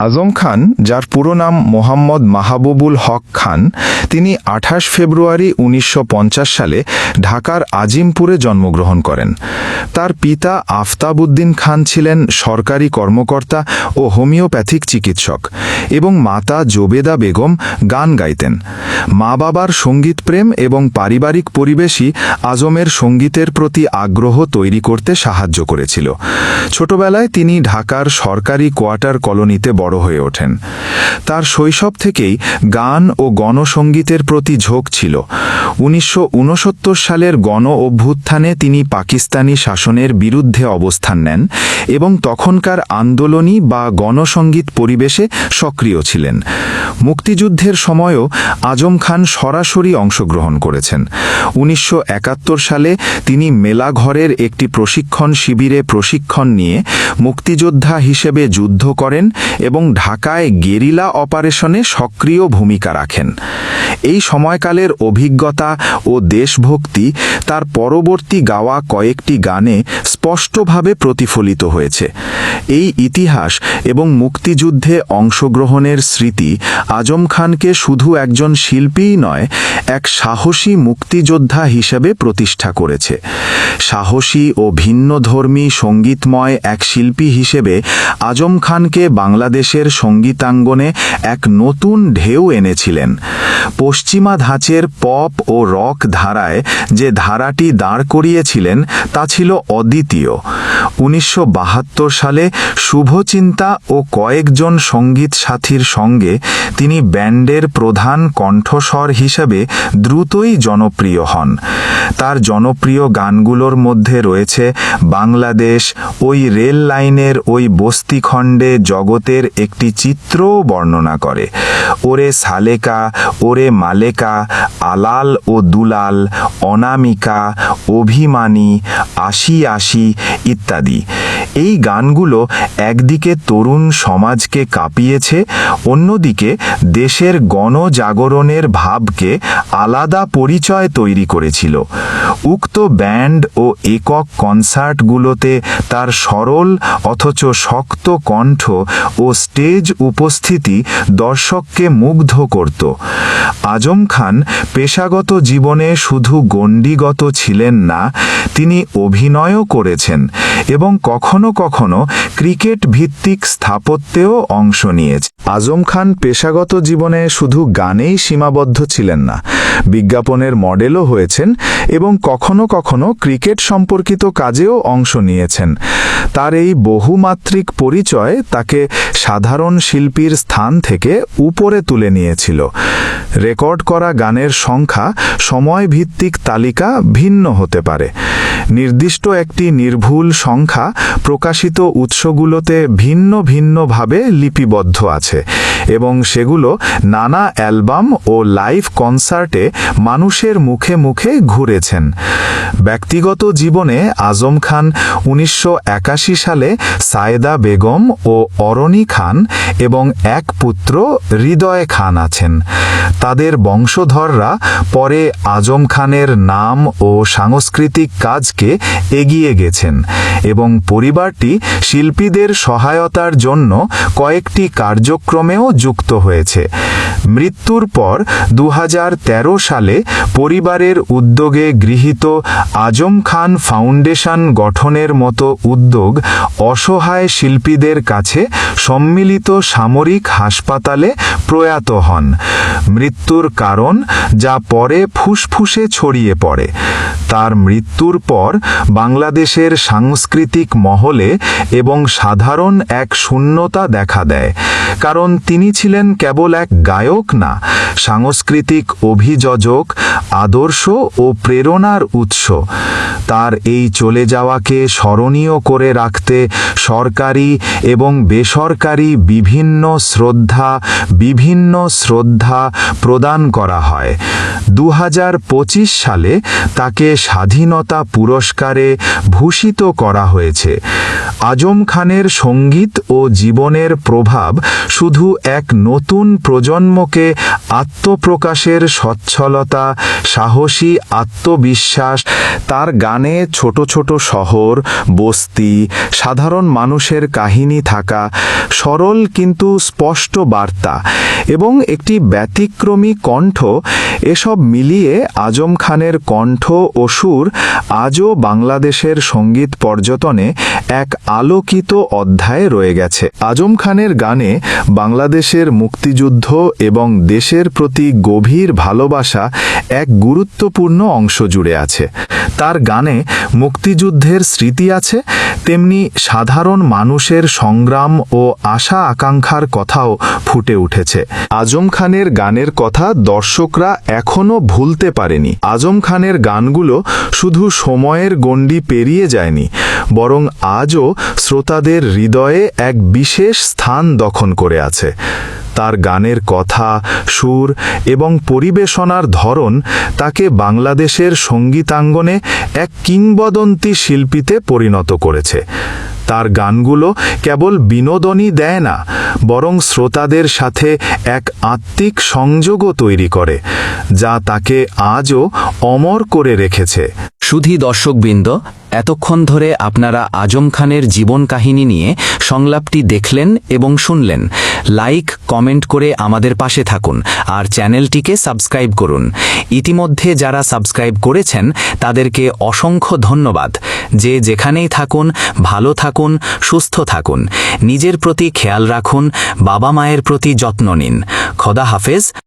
আজম খান, যার পুরো নাম মোহাম্মদ মাহবুবুল হক খান, তিনি আঠাশ ফেব্রুয়ারি উনিশশো পঞ্চাশ সালে ঢাকার আজিমপুরে জন্মগ্রহণ করেন। তার পিতা আফতাবউদ্দিন খান ছিলেন সরকারি কর্মকর্তা ও হোমিওপ্যাথিক চিকিৎসক এবং মাতা জোবেদা বেগম গান গাইতেন। মা বাবার সংগীত প্রেম এবং পারিবারিক পরিবেশই আজমের সঙ্গীতের প্রতি আগ্রহ তৈরি করতে সাহায্য করেছিল। ছোটবেলায় তিনি ঢাকার সরকারি কোয়ার্টার কলোনিতে বড় হয়ে ওঠেন। তার শৈশব থেকেই গান ও গণসঙ্গীতের প্রতি ঝোঁক ছিল। উনিশশো ঊনসত্তর সালের গণ অভ্যুত্থানে তিনি পাকিস্তানি শাসনের বিরুদ্ধে অবস্থান নেন এবং তখনকার আন্দোলনী বা গণসঙ্গীত পরিবেশে সক্রিয় ছিলেন। মুক্তিযুদ্ধের সময়ও আজম খান সরাসরি অংশগ্রহণ করেছেন। উনিশশো একাত্তর সালে তিনি মেলাঘরের একটি প্রশিক্ষণ শিবিরে প্রশিক্ষণ নিয়ে মুক্তিযোদ্ধা হিসেবে যুদ্ধ করেন এবং ঢাকায় গেরিলা অপারেশনে সক্রিয় ভূমিকা রাখেন। এই সময়কালের অভিজ্ঞতা ও দেশভক্তি তার পরবর্তী গাওয়া কয়েকটি গানে স্পষ্টভাবে প্রতিফলিত হয়েছে। এই ইতিহাস এবং মুক্তিযুদ্ধে অংশগ্রহণের স্মৃতি আজম খানকে শুধু একজন শিল্পীই নয়, এক সাহসী মুক্তিযোদ্ধা হিসেবে প্রতিষ্ঠা করেছে। সাহসী ও ভিন্নধর্মী সঙ্গীতময় এক শিল্পী হিসেবে আজম খানকে বাংলাদেশের সঙ্গীতাঙ্গনে এক নতুন ঢেউ এনেছিলেন। পশ্চিমা ধাঁচের পপ ও রক ধারায় যে ধারাটি দাঁড় করিয়েছিলেন, তা ছিল অদ্বিতীয়। উনিশশো বাহাত্তর সালে শুভচিন্তা ও কয়েকজন সংগীত সাথীর সঙ্গে তিনি ব্যান্ডের প্রধান কণ্ঠস্বর হিসেবে দ্রুতই জনপ্রিয় হন। তার জনপ্রিয় গানগুলোর মধ্যে রয়েছে বাংলাদেশ, ওই রেল লাইনের ওই বস্তিখণ্ডে জগতের একটি চিত্রও বর্ণনা করে। ওরে সালেকা, ওরে মালেকা, আলাল ও দুলাল, অনামিকা, অভিমানী আশি আশি ইত্যাদি। এই গানগুলো একদিকে তরুণ সমাজকে কাঁপিয়েছে, অন্যদিকে দেশের গণজাগরণের ভাবকে আলাদা পরিচয় তৈরি করেছিল। উক্ত ব্যান্ড ও একক কনসার্টগুলোতে তার সরল অথচ শক্ত কণ্ঠ ও স্টেজ উপস্থিতি দর্শককে মুগ্ধ করত। আজম খান পেশাগত জীবনে শুধু গণ্ডিগত ছিলেন না, তিনি অভিনয়ও করেছেন এবং কখনো কখনো কখনো ক্রিকেট ভিত্তিক স্থাপত্যেও অংশ নিয়েছে। আজম খান পেশাগত জীবনে শুধু গানেই সীমাবদ্ধ ছিলেন না, বিজ্ঞাপনের মডেলও হয়েছেন এবং কখনো কখনো ক্রিকেট সম্পর্কিত কাজেও অংশ নিয়েছেন। তার এই বহুমাত্রিক পরিচয় তাকে সাধারণ শিল্পীর স্থান থেকে উপরে তুলে নিয়েছিল। রেকর্ড করা গানের সংখ্যা সময় ভিত্তিক তালিকা ভিন্ন হতে পারে। নির্দিষ্ট একটি নির্ভুল সংখ্যা প্রকাশিত উৎসগুলোতে ভিন্ন ভিন্নভাবে লিপিবদ্ধ আছে এবং সেগুলো নানা অ্যালবাম ও লাইভ কনসার্টে মানুষের মুখে মুখে ঘুরেছেন। ব্যক্তিগত জীবনে আজম খান উনিশশো একাশি সালে সায়েদা বেগম ও অরণি খান এবং এক পুত্র হৃদয় খান আছেন। তাদের বংশধররা পরে আজম খানের নাম ও সাংস্কৃতিক কাজকে এগিয়ে গেছেন এবং পরিবারটি শিল্পীদের সহায়তার জন্য কয়েকটি কার্যক্রমেও যুক্ত হয়েছে। মৃত্যুর পর দু হাজার তেরো সালে পরিবারের উদ্যোগে গৃহীত আজম খান ফাউন্ডেশন গঠনের মতো উদ্যোগ অসহায় শিল্পীদের কাছে সম্মিলিত সামরিক হাসপাতালে প্রয়াত হন। মৃত্যুর কারণ যা পরে ফুসফুসে ছড়িয়ে পড়ে। তার মৃত্যুর পর বাংলাদেশের সাংস্কৃতিক মহলে এবং সাধারণ এক শূন্যতা দেখা দেয়। কারণ তিনি ছিলেন কেবল এক গায়ক না? সাংস্কৃতিক অভিযোজক আদর্শ ও প্রেরণার উৎস। তার এই চলে যাওয়াকে স্মরণীয় করে রাখতে সরকারি এবং বেসরকারি বিভিন্ন শ্রদ্ধা বিভিন্ন শ্রদ্ধা প্রদান করা হয়। দু হাজার পঁচিশ সালে তাকে স্বাধীনতা পুরস্কারে ভূষিত করা হয়েছে। আজম খানের সংগীত ও জীবনের প্রভাব শুধু এক নতুন প্রজন্মকে আত্মপ্রকাশের সচ্ছলতা সাহসী, আত্মবিশ্বাস, তার গানে ছোট ছোট শহর, বস্তি, সাধারণ মানুষের কাহিনী থাকা সরল কিন্তু স্পষ্ট বার্তা। এবং একটি ব্যতিক্রমী কণ্ঠ, এসব মিলিয়ে আজম খানের কণ্ঠ ও সুর আজও বাংলাদেশের সংগীত পর্যটনে এক আলোকিত অধ্যায়ে রয়ে গেছে। আজম খানের গানে বাংলাদেশের মুক্তিযুদ্ধ এবং দেশের প্রতি গভীর ভালোবাসা এক গুরুত্বপূর্ণ অংশ জুড়ে আছে। তার গানে মুক্তিযুদ্ধের স্মৃতি আছে তেমনি সাধারণ মানুষের সংগ্রাম ও আশা আকাঙ্ক্ষার কথাও ফুটে উঠেছে। আজম খানের গানের কথা দর্শকরা এখনও ভুলতে পারেনি। আজম খানের গানগুলো শুধু সময়ের গণ্ডি পেরিয়ে যায়নি, বরং আজও শ্রোতাদের হৃদয়ে এক বিশেষ স্থান দখল করে আছে। তার গানের কথা, সুর এবং পরিবেশনার ধরন তাকে বাংলাদেশের সঙ্গীতাঙ্গনে এক কিংবদন্তি শিল্পীতে পরিণত করেছে। তার গানগুলো কেবল বিনোদনই দেয় না, বরং শ্রোতাদের সাথে এক আত্মিক সংযোগও তৈরি করে, যা তাকে আজও অমর করে রেখেছে। সুধী দর্শকবৃন্দ, এতক্ষণ ধরে আপনারা আজম খানের জীবন কাহিনী নিয়ে সংলাপটি দেখলেন এবং শুনলেন। লাইক, কমেন্ট করে আমাদের পাশে থাকুন আর চ্যানেলটিকে সাবস্ক্রাইব করুন। ইতিমধ্যে যারা সাবস্ক্রাইব করেছেন, তাদেরকে অসংখ্য ধন্যবাদ। যে যেখানেই থাকুন, ভালো থাকুন, সুস্থ থাকুন। নিজের প্রতি খেয়াল রাখুন, বাবা মায়ের প্রতি যত্ন নিন। খোদা হাফেজ।